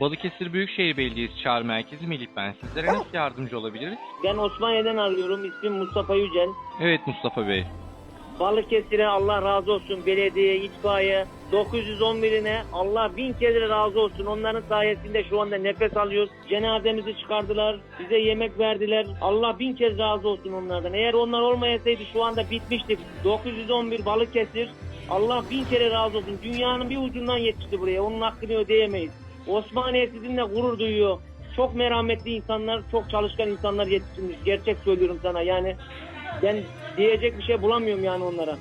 Balıkesir Büyükşehir Belediyesi Çağrı Merkezi Melih ben. Sizlere nasıl yardımcı olabiliriz? Ben Osmaniye'den arıyorum. İsmim Mustafa Yücel. Evet Mustafa Bey. Balıkesir'e Allah razı olsun. Belediye, itfaiye. 911'ine Allah bin kere razı olsun. Onların sayesinde şu anda nefes alıyoruz. Cenazemizi çıkardılar. Bize yemek verdiler. Allah bin kez razı olsun onlardan. Eğer onlar olmayasaydı şu anda bitmiştik. 911 Balıkesir. Allah bin kere razı olsun. Dünyanın bir ucundan yetişti buraya. Onun hakkını ödeyemeyiz. Osmaniye sizinle gurur duyuyor. Çok merhametli insanlar, çok çalışkan insanlar yetiştirmiş. Gerçek söylüyorum sana. Yani ben diyecek bir şey bulamıyorum yani onlara.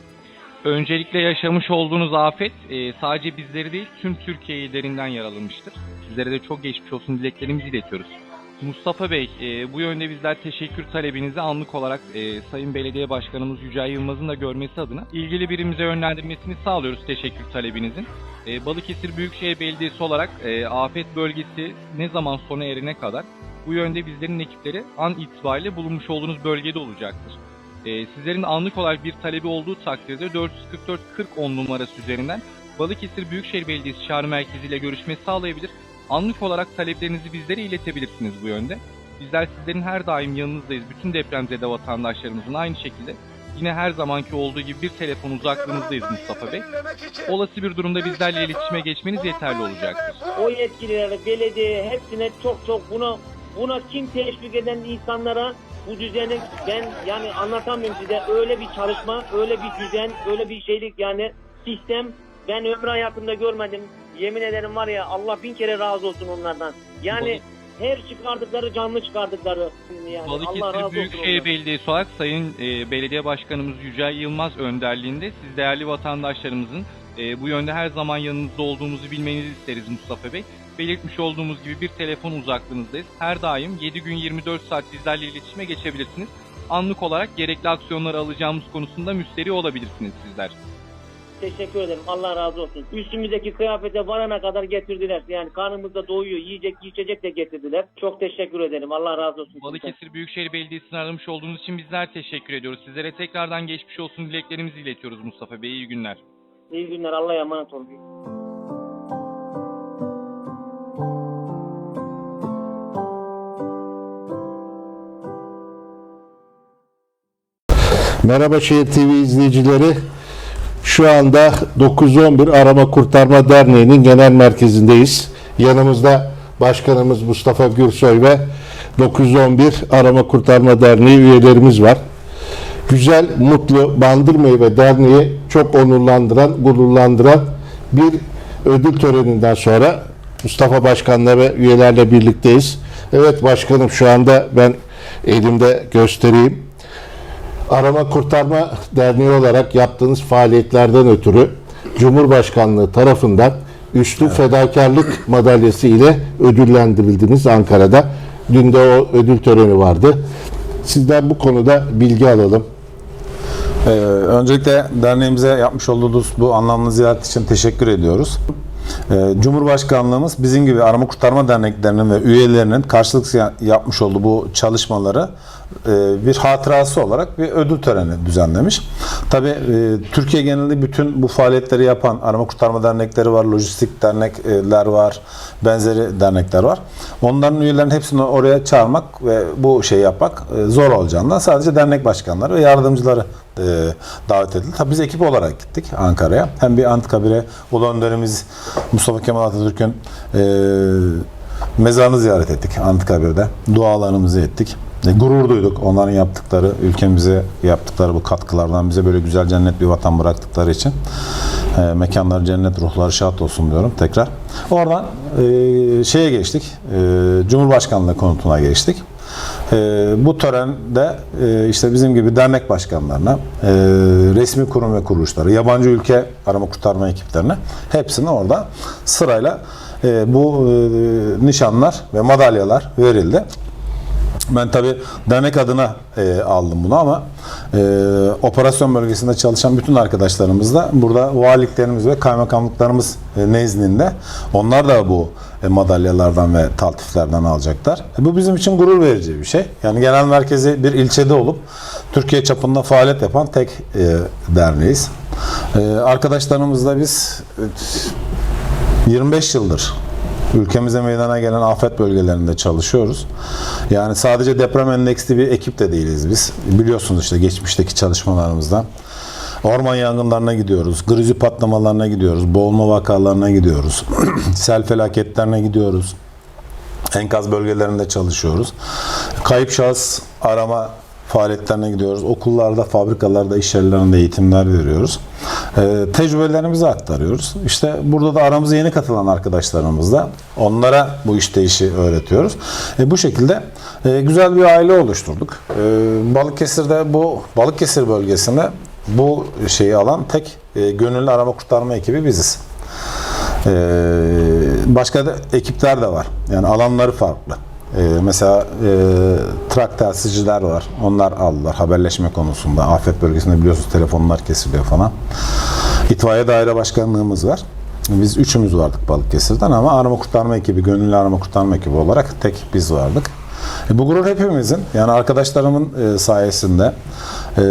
Öncelikle yaşamış olduğunuz afet e, sadece bizleri değil tüm Türkiye'yi derinden yaralamıştır. Sizlere de çok geçmiş olsun dileklerimizi iletiyoruz. Mustafa Bey, e, bu yönde bizler teşekkür talebinizi anlık olarak e, Sayın Belediye Başkanımız Yücel Yılmaz'ın da görmesi adına ilgili birimize yönlendirmesini sağlıyoruz teşekkür talebinizin. E, Balıkesir Büyükşehir Belediyesi olarak e, afet bölgesi ne zaman sona erine kadar bu yönde bizlerin ekipleri an itibariyle bulunmuş olduğunuz bölgede olacaktır. E, sizlerin anlık olarak bir talebi olduğu takdirde 444 40 10 numarası üzerinden Balıkesir Büyükşehir Belediyesi Çağrı Merkezi ile görüşme sağlayabilir. Anlık olarak taleplerinizi bizlere iletebilirsiniz bu yönde. Bizler sizlerin her daim yanınızdayız. Bütün depremzede vatandaşlarımızın aynı şekilde yine her zamanki olduğu gibi bir telefon uzaklığınızdayız Mustafa Bey. Olası bir durumda bizlerle iletişime geçmeniz yeterli olacaktır. O yetkililere, belediye hepsine çok çok buna buna kim teşvik eden insanlara bu düzenin ben yani anlatamıyorum size öyle bir çalışma, öyle bir düzen, öyle bir şeylik yani sistem ben ömrü hayatımda görmedim. Yemin ederim var ya Allah bin kere razı olsun onlardan. Yani her çıkardıkları canlı çıkardıkları yani. Balıkesir. Büyükşehir. Belediyesi olarak Sayın e, Belediye Başkanımız Yücel Yılmaz önderliğinde siz değerli vatandaşlarımızın e, bu yönde her zaman yanınızda olduğumuzu bilmenizi isteriz Mustafa Bey. Belirtmiş olduğumuz gibi bir telefon uzaklığınızdayız. Her daim 7 gün 24 saat bizlerle iletişime geçebilirsiniz. Anlık olarak gerekli aksiyonları alacağımız konusunda müsteri olabilirsiniz sizler. Teşekkür ederim. Allah razı olsun. Üstümüzdeki kıyafete varana kadar getirdiler. Yani karnımızda doyuyor. Yiyecek, içecek de getirdiler. Çok teşekkür ederim. Allah razı olsun. Balıkesir Büyükşehir Belediyesi'ni aramış olduğunuz için bizler teşekkür ediyoruz. Sizlere tekrardan geçmiş olsun dileklerimizi iletiyoruz Mustafa Bey. İyi günler. İyi günler. Allah'a emanet olun. Merhaba Şehir TV izleyicileri. Şu anda 911 Arama Kurtarma Derneği'nin genel merkezindeyiz. Yanımızda Başkanımız Mustafa Gürsoy ve 911 Arama Kurtarma Derneği üyelerimiz var. Güzel, mutlu Bandırmeyve Derneği çok onurlandıran, gururlandıran bir ödül töreninden sonra Mustafa Başkan'la ve üyelerle birlikteyiz. Evet başkanım şu anda ben elimde göstereyim. Arama Kurtarma Derneği olarak yaptığınız faaliyetlerden ötürü Cumhurbaşkanlığı tarafından Üstün Fedakarlık Madalyası ile ödüllendirildiniz Ankara'da. Dün de o ödül töreni vardı. Sizden bu konuda bilgi alalım. Ee, öncelikle derneğimize yapmış olduğunuz bu anlamlı ziyaret için teşekkür ediyoruz. Ee, Cumhurbaşkanlığımız bizim gibi arama kurtarma derneklerinin ve üyelerinin karşılıklı yapmış olduğu bu çalışmaları bir hatırası olarak bir ödül töreni düzenlemiş. Tabii e, Türkiye genelinde bütün bu faaliyetleri yapan arama kurtarma dernekleri var, lojistik dernekler var, benzeri dernekler var. Onların üyelerinin hepsini oraya çağırmak ve bu şeyi yapmak e, zor olacağından sadece dernek başkanları ve yardımcıları e, davet edildi. Tabii biz ekip olarak gittik Ankara'ya. Hem bir Anıtkabir'e Ulu Önderimiz Mustafa Kemal Atatürk'ün e, mezarını ziyaret ettik Anıtkabir'de. Dualarımızı ettik. Gurur duyduk onların yaptıkları, ülkemize yaptıkları bu katkılardan bize böyle güzel cennet bir vatan bıraktıkları için. E, mekanları cennet, ruhları şad olsun diyorum tekrar. Oradan e, şeye geçtik, e, Cumhurbaşkanlığı konutuna geçtik. E, bu törende e, işte bizim gibi dernek başkanlarına, e, resmi kurum ve kuruluşları, yabancı ülke arama kurtarma ekiplerine hepsine orada sırayla e, bu e, nişanlar ve madalyalar verildi. Ben tabi dernek adına e, aldım bunu ama e, operasyon bölgesinde çalışan bütün arkadaşlarımız da burada valiliklerimiz ve kaymakamlıklarımız e, nezdinde onlar da bu e, madalyalardan ve taltiflerden alacaklar. E, bu bizim için gurur verici bir şey. Yani genel merkezi bir ilçede olup Türkiye çapında faaliyet yapan tek e, derneğiz. E, arkadaşlarımızla biz e, 25 yıldır Ülkemize meydana gelen afet bölgelerinde çalışıyoruz. Yani sadece deprem endeksli bir ekip de değiliz biz. Biliyorsunuz işte geçmişteki çalışmalarımızdan. Orman yangınlarına gidiyoruz, grizi patlamalarına gidiyoruz, boğulma vakalarına gidiyoruz, sel felaketlerine gidiyoruz. Enkaz bölgelerinde çalışıyoruz. Kayıp şahıs arama faaliyetlerine gidiyoruz. Okullarda, fabrikalarda, iş yerlerinde eğitimler veriyoruz. Ee, tecrübelerimizi aktarıyoruz. İşte burada da aramıza yeni katılan arkadaşlarımızla onlara bu işleyişi öğretiyoruz. E, bu şekilde e, güzel bir aile oluşturduk. E, Balıkesir'de bu Balıkesir bölgesinde bu şeyi alan tek e, gönüllü arama kurtarma ekibi biziz. Ee, başka da ekipler de var. Yani alanları farklı. Ee, mesela e, trak telsizciler var. Onlar aldılar haberleşme konusunda. Afet bölgesinde biliyorsunuz telefonlar kesiliyor falan. İtfaiye daire başkanlığımız var. Biz üçümüz vardık Balıkesir'den ama arama kurtarma ekibi, gönüllü arama kurtarma ekibi olarak tek biz vardık. E, bu gurur hepimizin. Yani arkadaşlarımın e, sayesinde e,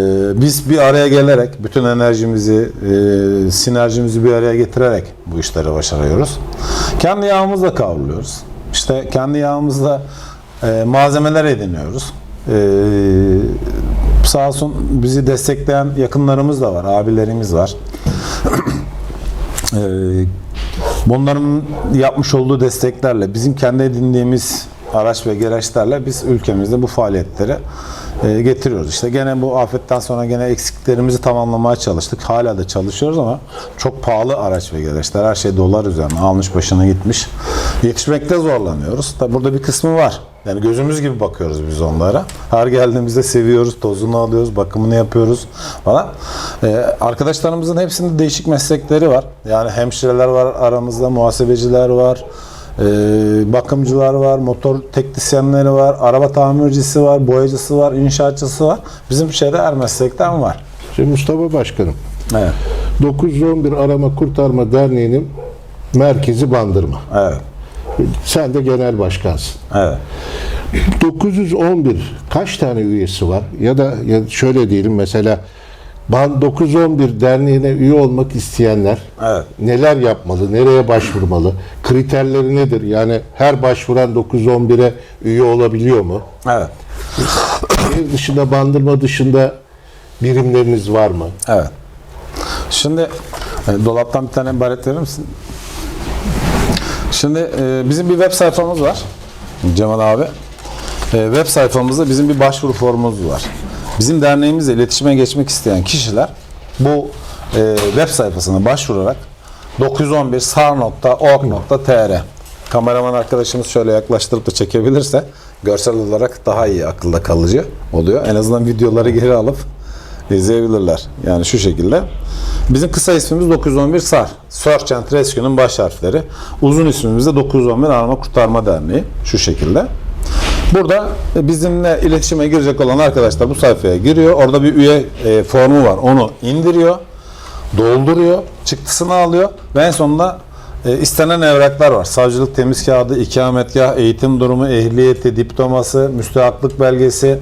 biz bir araya gelerek bütün enerjimizi, e, sinerjimizi bir araya getirerek bu işleri başarıyoruz. Kendi yağımızla kavruluyoruz. İşte kendi yağımızla e, malzemeler ediniyoruz. E, sağ olsun bizi destekleyen yakınlarımız da var, abilerimiz var. Ee, bunların yapmış olduğu desteklerle bizim kendi edindiğimiz araç ve gereçlerle biz ülkemizde bu faaliyetleri e, getiriyoruz. İşte gene bu afetten sonra gene eksiklerimizi tamamlamaya çalıştık. Hala da çalışıyoruz ama çok pahalı araç ve gereçler. Her şey dolar üzerine almış başına gitmiş. Yetişmekte zorlanıyoruz. Tabi burada bir kısmı var. Yani gözümüz gibi bakıyoruz biz onlara. Her geldiğimizde seviyoruz, tozunu alıyoruz, bakımını yapıyoruz falan. Ee, arkadaşlarımızın hepsinde değişik meslekleri var. Yani hemşireler var aramızda, muhasebeciler var, ee, bakımcılar var, motor teknisyenleri var, araba tamircisi var, boyacısı var, inşaatçısı var. Bizim şeyde her meslekten var. Şimdi Mustafa Başkanım, Evet. 911 Arama Kurtarma Derneği'nin merkezi Bandırma. Evet. Sen de genel başkansın. Evet. 911 kaç tane üyesi var? Ya da ya şöyle diyelim mesela Ban 911 derneğine üye olmak isteyenler Evet. neler yapmalı, nereye başvurmalı, kriterleri nedir? Yani her başvuran 911'e üye olabiliyor mu? Evet. Şehir dışında, bandırma dışında birimleriniz var mı? Evet. Şimdi e, dolaptan bir tane ibaret verir misin? Şimdi e, bizim bir web sayfamız var. Cemal abi. E, web sayfamızda bizim bir başvuru formumuz var. Bizim derneğimizle iletişime geçmek isteyen kişiler bu e, web sayfasına başvurarak 911sar.org.tr Kameraman arkadaşımız şöyle yaklaştırıp da çekebilirse görsel olarak daha iyi akılda kalıcı oluyor. En azından videoları geri alıp izleyebilirler. Yani şu şekilde. Bizim kısa ismimiz 911 SAR. Search and Rescue'nun baş harfleri. Uzun ismimiz de 911 Arama Kurtarma Derneği. Şu şekilde. Burada bizimle iletişime girecek olan arkadaşlar bu sayfaya giriyor. Orada bir üye e, formu var. Onu indiriyor, dolduruyor, çıktısını alıyor ve en sonunda e, istenen evraklar var. Savcılık temiz kağıdı, ikametgah, eğitim durumu, ehliyeti, diploması, müstehaklık belgesi,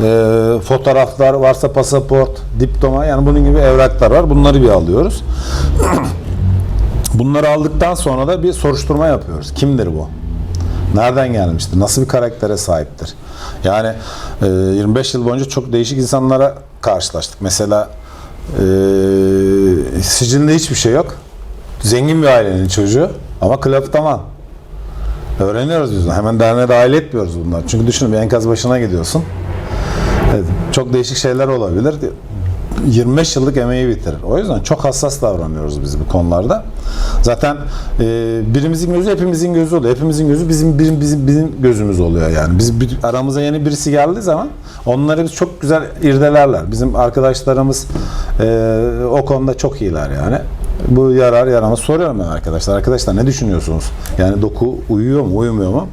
e, fotoğraflar, varsa pasaport, diploma yani bunun gibi evraklar var. Bunları bir alıyoruz. Bunları aldıktan sonra da bir soruşturma yapıyoruz. Kimdir bu? Nereden gelmiştir? Nasıl bir karaktere sahiptir? Yani e, 25 yıl boyunca çok değişik insanlara karşılaştık. Mesela e, sicilinde hiçbir şey yok. Zengin bir ailenin çocuğu ama kleptoman. Öğreniyoruz biz. Hemen derneğe dahil etmiyoruz bunlar. Çünkü düşünün bir enkaz başına gidiyorsun. Evet, çok değişik şeyler olabilir. 25 yıllık emeği bitirir. O yüzden çok hassas davranıyoruz biz bu konularda. Zaten e, birimizin gözü hepimizin gözü oluyor. Hepimizin gözü bizim bizim bizim, bizim gözümüz oluyor yani. Biz bir, aramıza yeni birisi geldiği zaman onları biz çok güzel irdelerler. Bizim arkadaşlarımız e, o konuda çok iyiler yani. Bu yarar yaramaz soruyorum ben arkadaşlar. Arkadaşlar ne düşünüyorsunuz? Yani doku uyuyor mu, uyumuyor mu?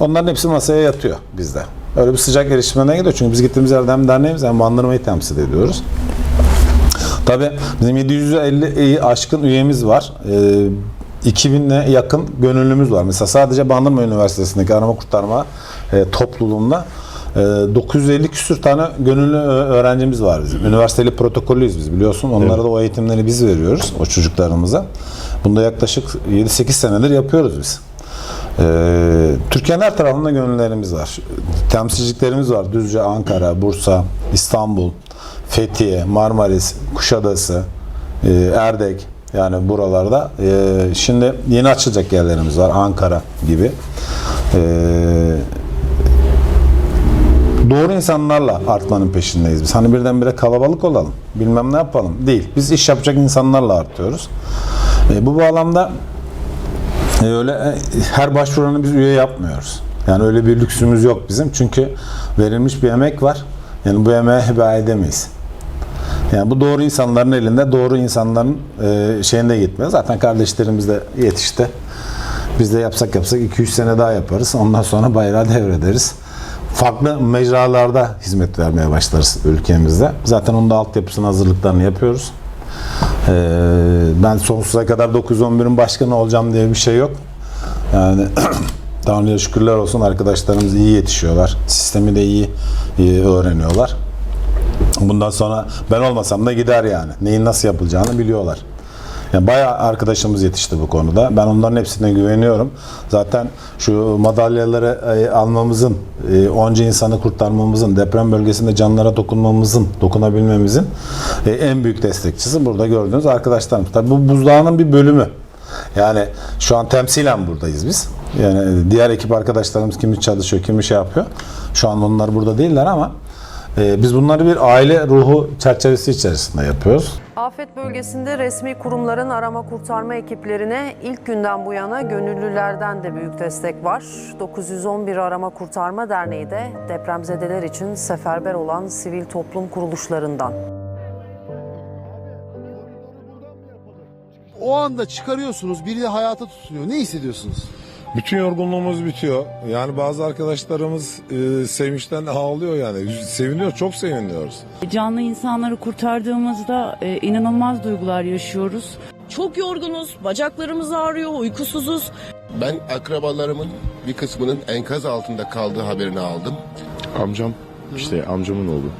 Onların hepsi masaya yatıyor bizde. Öyle bir sıcak erişimden gidiyor. Çünkü biz gittiğimiz yerde hem derneğimiz hem bandırmayı temsil ediyoruz. Tabii bizim 750'yi aşkın üyemiz var. Ee, 2000'e yakın gönüllümüz var. Mesela sadece Bandırma Üniversitesi'ndeki arama kurtarma e, topluluğunda e, 950 küsür tane gönüllü ö- öğrencimiz var bizim. Üniversiteli protokollüyüz biz biliyorsun. Onlara da o eğitimleri biz veriyoruz o çocuklarımıza. Bunda yaklaşık 7-8 senedir yapıyoruz biz. Ee, Türkiye'nin her tarafında gönüllerimiz var. Temsilciliklerimiz var. Düzce, Ankara, Bursa, İstanbul, Fethiye, Marmaris, Kuşadası, e, Erdek yani buralarda. E, şimdi yeni açılacak yerlerimiz var. Ankara gibi. E, doğru insanlarla artmanın peşindeyiz biz. Hani birdenbire kalabalık olalım, bilmem ne yapalım. Değil. Biz iş yapacak insanlarla artıyoruz. Bu bağlamda e, öyle e, her başvuranı biz üye yapmıyoruz. Yani öyle bir lüksümüz yok bizim. Çünkü verilmiş bir emek var. Yani bu emeğe heba edemeyiz. Yani bu doğru insanların elinde, doğru insanların e, şeyinde gitmiyor. Zaten kardeşlerimiz de yetişti. Biz de yapsak yapsak 2-3 sene daha yaparız. Ondan sonra bayrağı devrederiz. Farklı mecralarda hizmet vermeye başlarız ülkemizde. Zaten onun da altyapısının hazırlıklarını yapıyoruz. Ee, ben sonsuza kadar 911'in başkanı olacağım diye bir şey yok. Yani Tanrı'ya şükürler olsun arkadaşlarımız iyi yetişiyorlar. Sistemi de iyi, iyi öğreniyorlar. Bundan sonra ben olmasam da gider yani. Neyin nasıl yapılacağını biliyorlar. Yani bayağı arkadaşımız yetişti bu konuda. Ben onların hepsine güveniyorum. Zaten şu madalyaları e, almamızın, e, onca insanı kurtarmamızın, deprem bölgesinde canlara dokunmamızın, dokunabilmemizin e, en büyük destekçisi burada gördüğünüz arkadaşlarımız. Tabii bu buzdağının bir bölümü. Yani şu an temsilen buradayız biz. Yani diğer ekip arkadaşlarımız kimi çalışıyor, kimi şey yapıyor. Şu an onlar burada değiller ama biz bunları bir aile ruhu çerçevesi içerisinde yapıyoruz. Afet bölgesinde resmi kurumların arama kurtarma ekiplerine ilk günden bu yana gönüllülerden de büyük destek var. 911 Arama Kurtarma Derneği de depremzedeler için seferber olan sivil toplum kuruluşlarından. O anda çıkarıyorsunuz, biri de hayata tutunuyor. Ne hissediyorsunuz? Bütün yorgunluğumuz bitiyor. Yani bazı arkadaşlarımız e, sevinçten ağlıyor yani. Seviniyor, çok seviniyoruz. Canlı insanları kurtardığımızda e, inanılmaz duygular yaşıyoruz. Çok yorgunuz, bacaklarımız ağrıyor, uykusuzuz. Ben akrabalarımın bir kısmının enkaz altında kaldığı haberini aldım. Amcam, işte amcamın oğlu,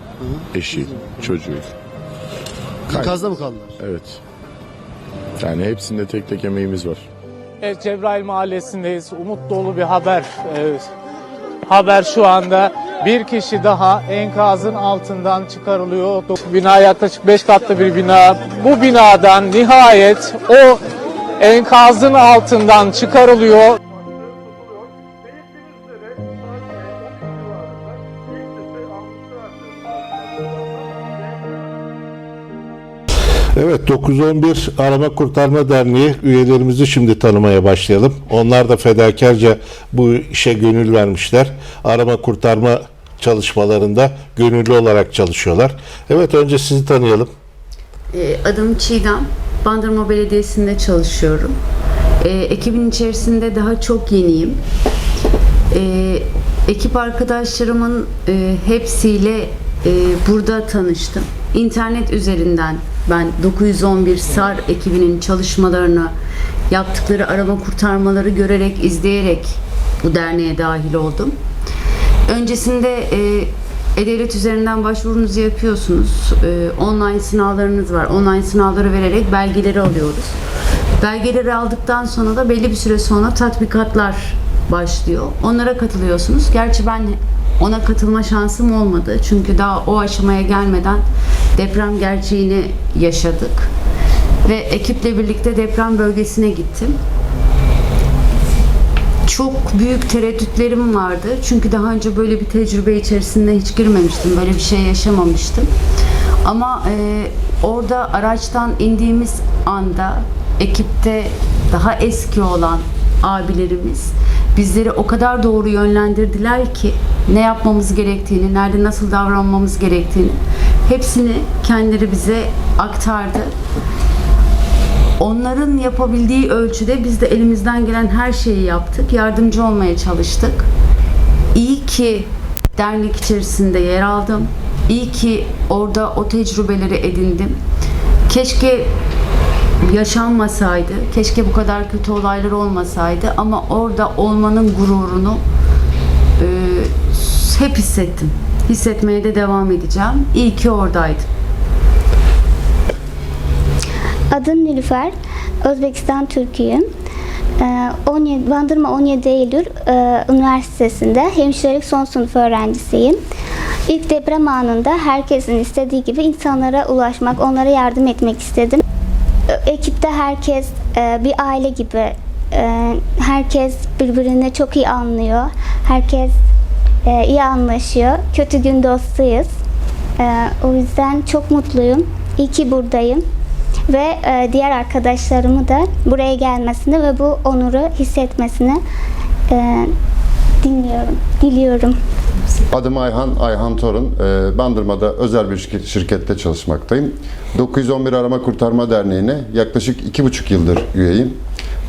eşi, çocuğu. Enkazda mı kaldılar? Evet. Yani hepsinde tek tek emeğimiz var. Evet, Cebrail Mahallesi'ndeyiz. Umut dolu bir haber. Ee, haber şu anda bir kişi daha enkazın altından çıkarılıyor. Bina yaklaşık 5 katlı bir bina. Bu binadan nihayet o enkazın altından çıkarılıyor. Evet 911 Arama Kurtarma Derneği üyelerimizi şimdi tanımaya başlayalım. Onlar da fedakarca bu işe gönül vermişler. Arama kurtarma çalışmalarında gönüllü olarak çalışıyorlar. Evet önce sizi tanıyalım. Ee, Adım Çiğdem. Bandırma Belediyesi'nde çalışıyorum. Ee, ekibin içerisinde daha çok yeniyim. Ee, ekip arkadaşlarımın e, hepsiyle e, burada tanıştım. İnternet üzerinden ben 911 SAR ekibinin çalışmalarını, yaptıkları arama kurtarmaları görerek, izleyerek bu derneğe dahil oldum. Öncesinde e, E-Devlet üzerinden başvurunuzu yapıyorsunuz. E, online sınavlarınız var. Online sınavları vererek belgeleri alıyoruz. Belgeleri aldıktan sonra da belli bir süre sonra tatbikatlar başlıyor. Onlara katılıyorsunuz. Gerçi ben ona katılma şansım olmadı. Çünkü daha o aşamaya gelmeden deprem gerçeğini yaşadık. Ve ekiple birlikte deprem bölgesine gittim çok büyük tereddütlerim vardı. Çünkü daha önce böyle bir tecrübe içerisinde hiç girmemiştim. Böyle bir şey yaşamamıştım. Ama e, orada araçtan indiğimiz anda ekipte daha eski olan abilerimiz bizleri o kadar doğru yönlendirdiler ki ne yapmamız gerektiğini, nerede nasıl davranmamız gerektiğini hepsini kendileri bize aktardı. Onların yapabildiği ölçüde biz de elimizden gelen her şeyi yaptık. Yardımcı olmaya çalıştık. İyi ki dernek içerisinde yer aldım. İyi ki orada o tecrübeleri edindim. Keşke yaşanmasaydı, keşke bu kadar kötü olaylar olmasaydı ama orada olmanın gururunu e, hep hissettim. Hissetmeye de devam edeceğim. İyi ki oradaydım. Adım Nilüfer. Özbekistan Türk'üyüm. Ee, 17, Bandırma 17 Eylül e, Üniversitesi'nde hemşirelik son sınıf öğrencisiyim. İlk deprem anında herkesin istediği gibi insanlara ulaşmak, onlara yardım etmek istedim. Ekipte herkes e, bir aile gibi, e, herkes birbirini çok iyi anlıyor, herkes e, iyi anlaşıyor, kötü gün dostuyuz. E, o yüzden çok mutluyum, iyi ki buradayım ve e, diğer arkadaşlarımı da buraya gelmesini ve bu onuru hissetmesini e, dinliyorum, diliyorum. Adım Ayhan, Ayhan Torun. Ee, Bandırma'da özel bir şirket- şirkette çalışmaktayım. 911 Arama Kurtarma Derneği'ne yaklaşık iki buçuk yıldır üyeyim.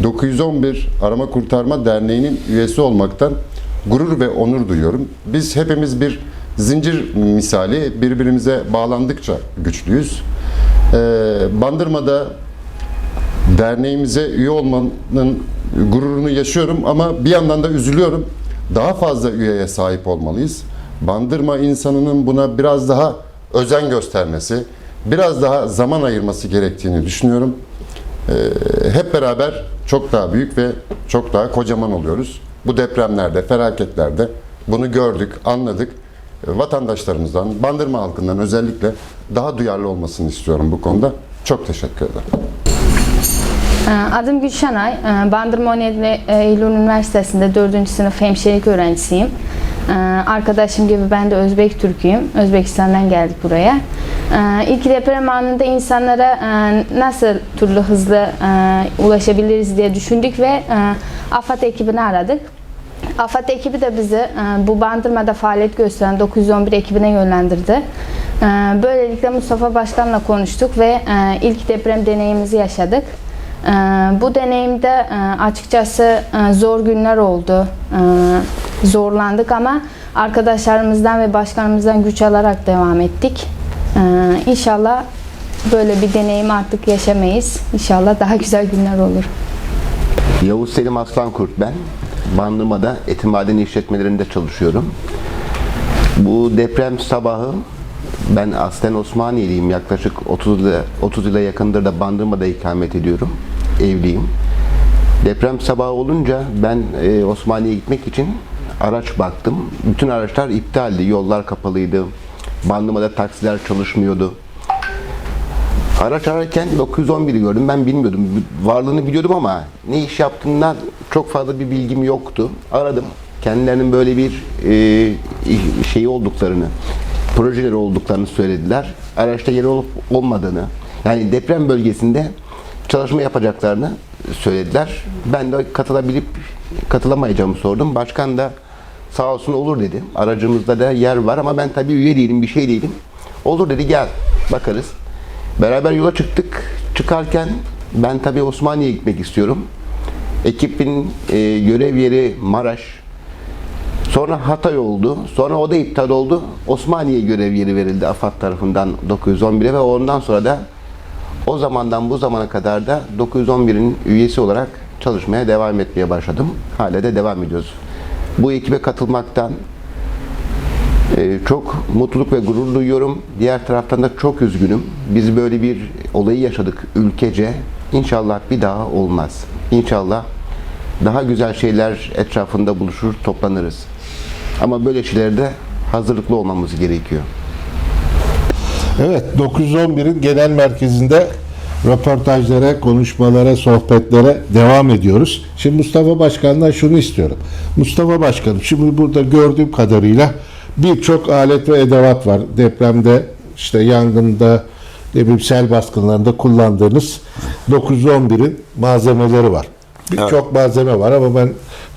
911 Arama Kurtarma Derneği'nin üyesi olmaktan gurur ve onur duyuyorum. Biz hepimiz bir zincir misali birbirimize bağlandıkça güçlüyüz. Ee, Bandırma'da derneğimize üye olmanın gururunu yaşıyorum ama bir yandan da üzülüyorum. Daha fazla üyeye sahip olmalıyız. Bandırma insanının buna biraz daha özen göstermesi, biraz daha zaman ayırması gerektiğini düşünüyorum. Ee, hep beraber çok daha büyük ve çok daha kocaman oluyoruz. Bu depremlerde, felaketlerde bunu gördük, anladık. Ee, Vatandaşlarımızdan, Bandırma halkından özellikle daha duyarlı olmasını istiyorum bu konuda. Çok teşekkür ederim. Ee, Adım Gülşenay. Ee, Bandırma 17 Eylül Üniversitesi'nde 4. sınıf hemşirelik öğrencisiyim. Ee, Arkadaşım gibi ben de Özbek Türk'üyüm. Özbekistan'dan geldik buraya. İlk deprem anında insanlara e, nasıl türlü hızlı e, ulaşabiliriz diye düşündük ve e, AFAD ekibini aradık. AFAD ekibi de bizi bu bandırmada faaliyet gösteren 911 ekibine yönlendirdi. Böylelikle Mustafa Başkan'la konuştuk ve ilk deprem deneyimimizi yaşadık. E, Bu deneyimde e, açıkçası e, zor günler oldu. E, Zorlandık ama arkadaşlarımızdan ve başkanımızdan güç alarak devam ettik. İnşallah böyle bir deneyim artık yaşamayız. İnşallah daha güzel günler olur. Yavuz Selim Aslankurt ben. Bandırma'da etim maden işletmelerinde çalışıyorum. Bu deprem sabahı ben aslen Osmaniyeliyim. Yaklaşık 30 yıla, 30 yıla yakındır da Bandırma'da ikamet ediyorum. Evliyim. Deprem sabahı olunca ben e, Osmaniye'ye gitmek için araç baktım. Bütün araçlar iptaldi. Yollar kapalıydı. Bandırma'da taksiler çalışmıyordu. Araç ararken 911'i gördüm. Ben bilmiyordum. Varlığını biliyordum ama ne iş yaptığından çok fazla bir bilgim yoktu. Aradım. Kendilerinin böyle bir e, şeyi olduklarını, projeleri olduklarını söylediler. Araçta yer olup olmadığını, yani deprem bölgesinde çalışma yapacaklarını söylediler. Ben de katılabilip katılamayacağımı sordum. Başkan da sağ olsun olur dedi. Aracımızda da yer var ama ben tabii üye değilim, bir şey değilim. Olur dedi gel bakarız. Beraber yola çıktık. Çıkarken ben tabii Osmaniye'ye gitmek istiyorum. Ekibin e, görev yeri Maraş. Sonra Hatay oldu. Sonra o da iptal oldu. Osmaniye görev yeri verildi AFAD tarafından 911'e ve ondan sonra da o zamandan bu zamana kadar da 911'in üyesi olarak çalışmaya devam etmeye başladım. Hala da devam ediyoruz. Bu ekibe katılmaktan ee, çok mutluluk ve gurur duyuyorum. Diğer taraftan da çok üzgünüm. Biz böyle bir olayı yaşadık ülkece. İnşallah bir daha olmaz. İnşallah daha güzel şeyler etrafında buluşur, toplanırız. Ama böyle şeylerde hazırlıklı olmamız gerekiyor. Evet 911'in genel merkezinde röportajlara, konuşmalara, sohbetlere devam ediyoruz. Şimdi Mustafa Başkan'dan şunu istiyorum. Mustafa Başkanım şimdi burada gördüğüm kadarıyla birçok alet ve edevat var. Depremde, işte yangında, ne bileyim sel baskınlarında kullandığınız 911'in malzemeleri var. Birçok malzeme var ama ben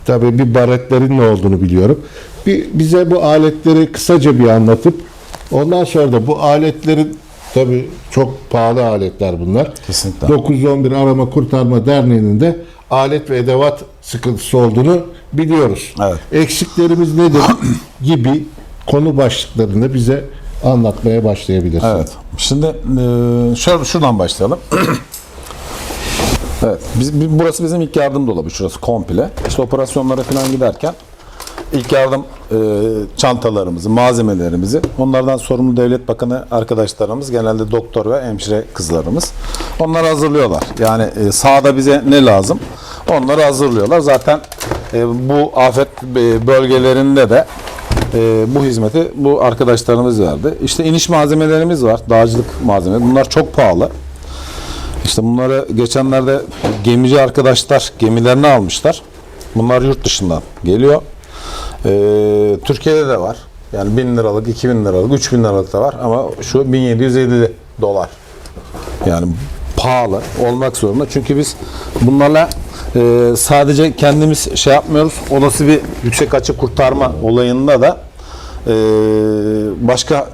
tabii bir baretlerin ne olduğunu biliyorum. Bir, bize bu aletleri kısaca bir anlatıp ondan sonra da bu aletlerin tabii çok pahalı aletler bunlar. Kesinlikle. 911 Arama Kurtarma Derneği'nin de alet ve edevat sıkıntısı olduğunu biliyoruz. Evet. Eksiklerimiz nedir gibi konu başlıklarını bize anlatmaya başlayabilirsin. Evet. Şimdi şöyle şuradan başlayalım. Biz, bi- burası bizim ilk yardım dolabı. Şurası komple. İşte operasyonlara falan giderken ilk yardım e, çantalarımızı, malzemelerimizi onlardan sorumlu devlet bakanı arkadaşlarımız genelde doktor ve hemşire kızlarımız onlar hazırlıyorlar. Yani e, sahada bize ne lazım Onları hazırlıyorlar. Zaten e, bu afet e, bölgelerinde de e, bu hizmeti bu arkadaşlarımız verdi. İşte iniş malzemelerimiz var. Dağcılık malzemeleri. Bunlar çok pahalı. İşte bunları geçenlerde gemici arkadaşlar gemilerini almışlar. Bunlar yurt dışından geliyor. Ee, Türkiye'de de var. Yani 1000 liralık, 2000 liralık, 3000 liralık da var ama şu 1750 dolar. Yani pahalı olmak zorunda. Çünkü biz bunlarla e, sadece kendimiz şey yapmıyoruz. Olası bir yüksek açı kurtarma olayında da e, başka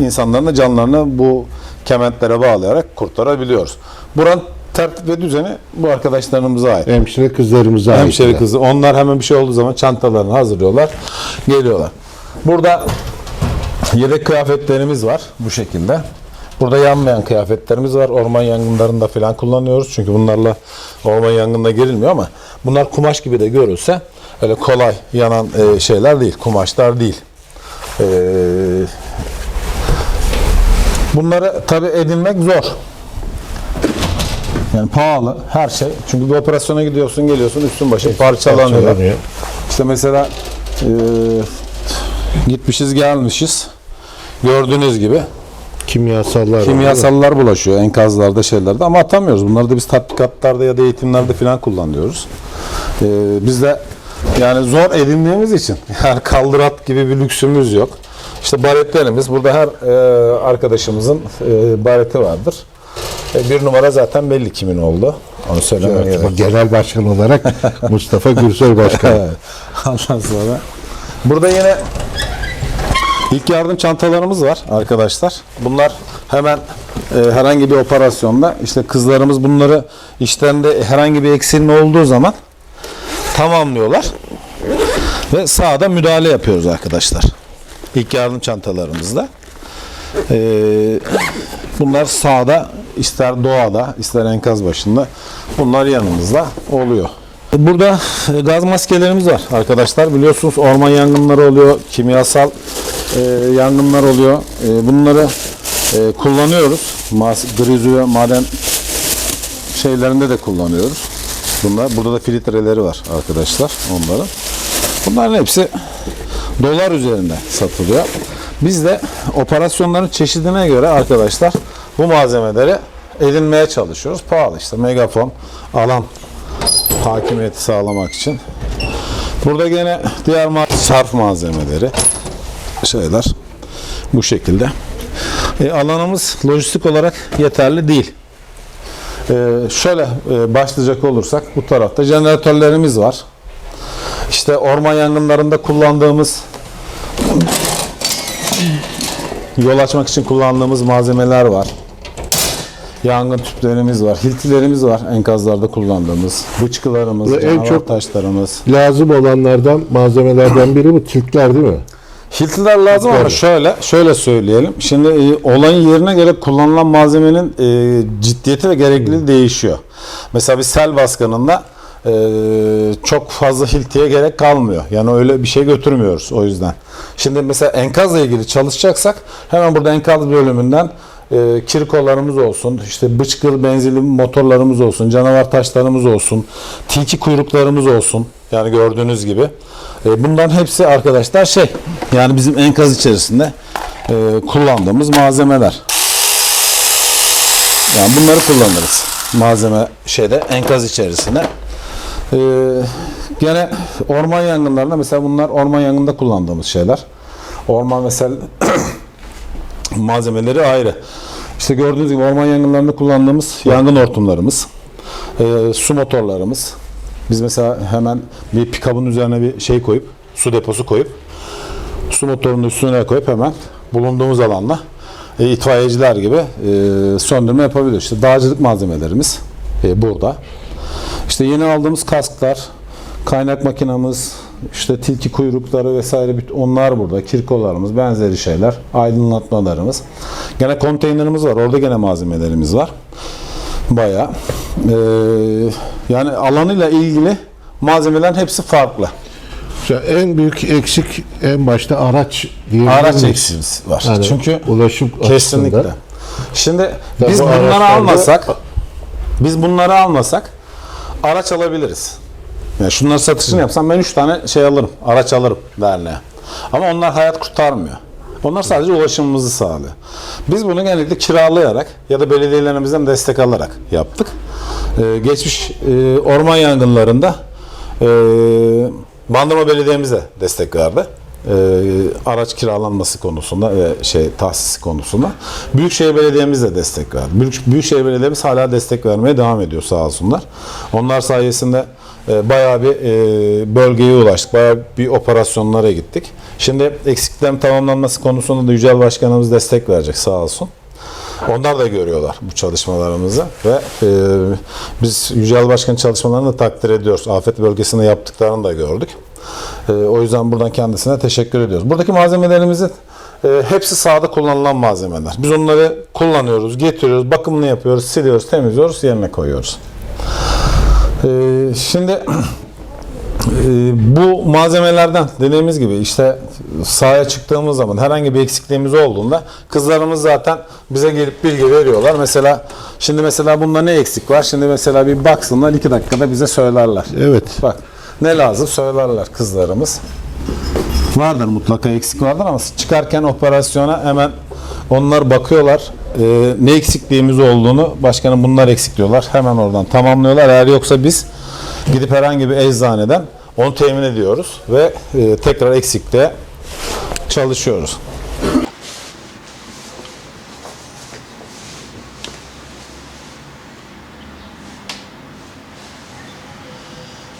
insanların da canlarını bu kementlere bağlayarak kurtarabiliyoruz. Buranın tertip ve düzeni bu arkadaşlarımıza ait. Hemşire kızlarımıza ait. Hemşeri kızı. Onlar hemen bir şey olduğu zaman çantalarını hazırlıyorlar. Geliyorlar. Burada yedek kıyafetlerimiz var bu şekilde. Burada yanmayan kıyafetlerimiz var. Orman yangınlarında falan kullanıyoruz. Çünkü bunlarla orman yangınına girilmiyor ama bunlar kumaş gibi de görülse öyle kolay yanan e, şeyler değil. Kumaşlar değil. E, bunları tabi edinmek zor. Yani pahalı her şey. Çünkü bir operasyona gidiyorsun, geliyorsun, üstün başın parçalanıyor. Parçalanıyor. İşte mesela e, gitmişiz gelmişiz. Gördüğünüz gibi Kimyasallar var, kimyasallar bulaşıyor enkazlarda şeylerde ama atamıyoruz. Bunları da biz tatbikatlarda ya da eğitimlerde falan kullanıyoruz. E, biz de yani zor edindiğimiz için yani kaldırat gibi bir lüksümüz yok. İşte baretlerimiz burada her e, arkadaşımızın e, bareti vardır. E, bir numara zaten belli kimin oldu. Onu söylemem Evet, gerek. Genel başkan olarak Mustafa Gürsoy Başkan. Ondan sonra burada yine ilk yardım çantalarımız var arkadaşlar. Bunlar hemen e, herhangi bir operasyonda işte kızlarımız bunları işlerinde herhangi bir eksilme olduğu zaman tamamlıyorlar ve sahada müdahale yapıyoruz arkadaşlar. İlk yardım çantalarımızda. Ee, bunlar sahada ister doğada ister enkaz başında bunlar yanımızda oluyor. Burada e, gaz maskelerimiz var arkadaşlar. Biliyorsunuz orman yangınları oluyor, kimyasal e, yangınlar oluyor. E, bunları e, kullanıyoruz. Mas grizu ve maden şeylerinde de kullanıyoruz. Bunlar burada da filtreleri var arkadaşlar onların. Bunların hepsi dolar üzerinde satılıyor. Biz de operasyonların çeşidine göre arkadaşlar bu malzemeleri edinmeye çalışıyoruz. Pahalı işte megafon, alan hakimiyeti sağlamak için. Burada gene diğer ma- sarf malzemeleri şeyler bu şekilde. E, alanımız lojistik olarak yeterli değil. E, şöyle e, başlayacak olursak bu tarafta jeneratörlerimiz var. İşte orman yangınlarında kullandığımız yol açmak için kullandığımız malzemeler var. Yangın tüplerimiz var, hiltilerimiz var enkazlarda kullandığımız, bıçkılarımız, Ve en çok- taşlarımız. Lazım olanlardan, malzemelerden biri bu tilkler değil mi? Hiltiler lazım ama şöyle şöyle söyleyelim. Şimdi e, olayın yerine göre kullanılan malzemenin e, ciddiyeti ve gerekliliği değişiyor. Mesela bir sel baskınında e, çok fazla hiltiye gerek kalmıyor. Yani öyle bir şey götürmüyoruz o yüzden. Şimdi mesela enkazla ilgili çalışacaksak hemen burada enkaz bölümünden e, kirkolarımız olsun, işte bıçkıl benzili motorlarımız olsun, canavar taşlarımız olsun, tilki kuyruklarımız olsun. Yani gördüğünüz gibi. E, bunların hepsi arkadaşlar şey, yani bizim enkaz içerisinde e, kullandığımız malzemeler. Yani bunları kullanırız. Malzeme şeyde enkaz içerisinde. Ee, gene orman yangınlarında mesela bunlar orman yangında kullandığımız şeyler. Orman mesela malzemeleri ayrı. İşte gördüğünüz gibi orman yangınlarında kullandığımız yangın hortumlarımız, e, su motorlarımız. Biz mesela hemen bir pikabın üzerine bir şey koyup, su deposu koyup, su motorunun üstüne koyup hemen bulunduğumuz alanda e, itfaiyeciler gibi e, söndürme yapabiliyoruz. İşte dağcılık malzemelerimiz e, burada. İşte yeni aldığımız kasklar, kaynak makinamız, işte tilki kuyrukları vesaire onlar burada. Kirkolarımız, benzeri şeyler, aydınlatmalarımız. Gene konteynerimiz var. Orada gene malzemelerimiz var. Bayağı. Ee, yani alanıyla ilgili malzemelerin hepsi farklı. En büyük eksik en başta araç diyebilir Araç eksiğimiz var. Yani Çünkü ulaşım kesinlikle. açısından. Şimdi Ya biz bu bunları almasak biz bunları almasak araç alabiliriz. Yani şunların satışını yapsam ben 3 tane şey alırım, araç alırım derneğe. Ama onlar hayat kurtarmıyor. Onlar sadece ulaşımımızı sağlıyor. Biz bunu genellikle kiralayarak ya da belediyelerimizden destek alarak yaptık. Ee, geçmiş e, orman yangınlarında e, Bandırma Belediye'mize destek verdi. Ee, araç kiralanması konusunda ve şey tahsisi konusunda. Büyükşehir Belediye'miz de destek verdi. Büyük, Büyükşehir Belediye'miz hala destek vermeye devam ediyor sağ olsunlar. Onlar sayesinde e, bayağı bir e, bölgeye ulaştık. Bayağı bir operasyonlara gittik. Şimdi eksiklerin tamamlanması konusunda da Yücel Başkanımız destek verecek sağ olsun. Onlar da görüyorlar bu çalışmalarımızı ve e, biz Yücel Başkan çalışmalarını da takdir ediyoruz. Afet bölgesinde yaptıklarını da gördük. E, o yüzden buradan kendisine teşekkür ediyoruz. Buradaki malzemelerimizin e, hepsi sahada kullanılan malzemeler. Biz onları kullanıyoruz, getiriyoruz, bakımını yapıyoruz, siliyoruz, temizliyoruz, yerine koyuyoruz. E, şimdi e, bu malzemelerden dediğimiz gibi işte sahaya çıktığımız zaman herhangi bir eksikliğimiz olduğunda kızlarımız zaten bize gelip bilgi veriyorlar. Mesela şimdi mesela bunda ne eksik var? Şimdi mesela bir baksınlar iki dakikada bize söylerler. Evet. Bak ne lazım söylerler kızlarımız. Vardır mutlaka eksik vardır ama çıkarken operasyona hemen onlar bakıyorlar. Ee, ne eksikliğimiz olduğunu başkanım bunlar eksik diyorlar. Hemen oradan tamamlıyorlar. Eğer yoksa biz gidip herhangi bir eczaneden onu temin ediyoruz ve e, tekrar eksikliğe çalışıyoruz.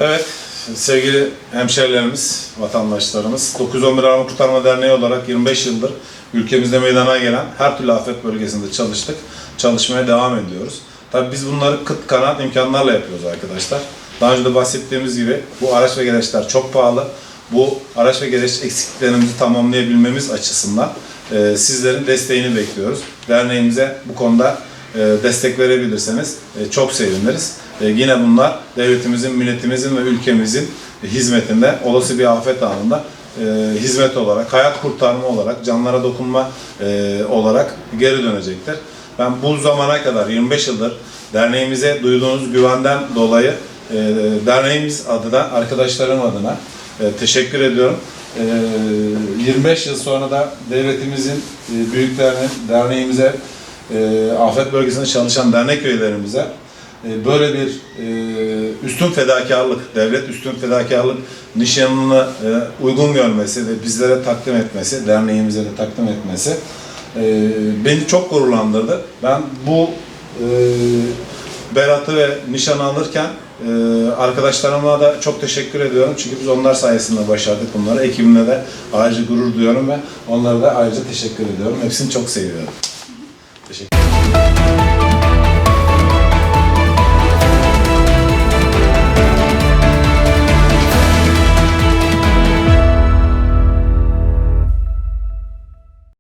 Evet, sevgili hemşerilerimiz, vatandaşlarımız, 911 Arama Kurtarma Derneği olarak 25 yıldır ülkemizde meydana gelen her türlü afet bölgesinde çalıştık. Çalışmaya devam ediyoruz. Tabii biz bunları kıt kanaat imkanlarla yapıyoruz arkadaşlar. Daha önce de bahsettiğimiz gibi bu araç ve gereçler çok pahalı. Bu araç ve gereç eksikliklerimizi tamamlayabilmemiz açısından e, sizlerin desteğini bekliyoruz. Derneğimize bu konuda e, destek verebilirseniz e, çok seviniriz. E, yine bunlar devletimizin, milletimizin ve ülkemizin hizmetinde olası bir afet anında e, hizmet olarak, hayat kurtarma olarak, canlara dokunma e, olarak geri dönecektir. Ben bu zamana kadar 25 yıldır derneğimize duyduğunuz güvenden dolayı e, derneğimiz adına, arkadaşlarım adına e, teşekkür ediyorum. E, 25 yıl sonra da devletimizin e, büyüklerine, derneğimize, e, afet bölgesinde çalışan dernek üyelerimize e, böyle bir e, üstün fedakarlık, devlet üstün fedakarlık nişanını e, uygun görmesi ve bizlere takdim etmesi, derneğimize de takdim etmesi e, beni çok gururlandırdı. Ben bu e, beratı ve nişanı alırken e, arkadaşlarıma da çok teşekkür ediyorum. Çünkü biz onlar sayesinde başardık bunları. Ekibimle de ayrıca gurur duyuyorum ve onlara da ayrıca teşekkür ediyorum. Hepsini çok seviyorum.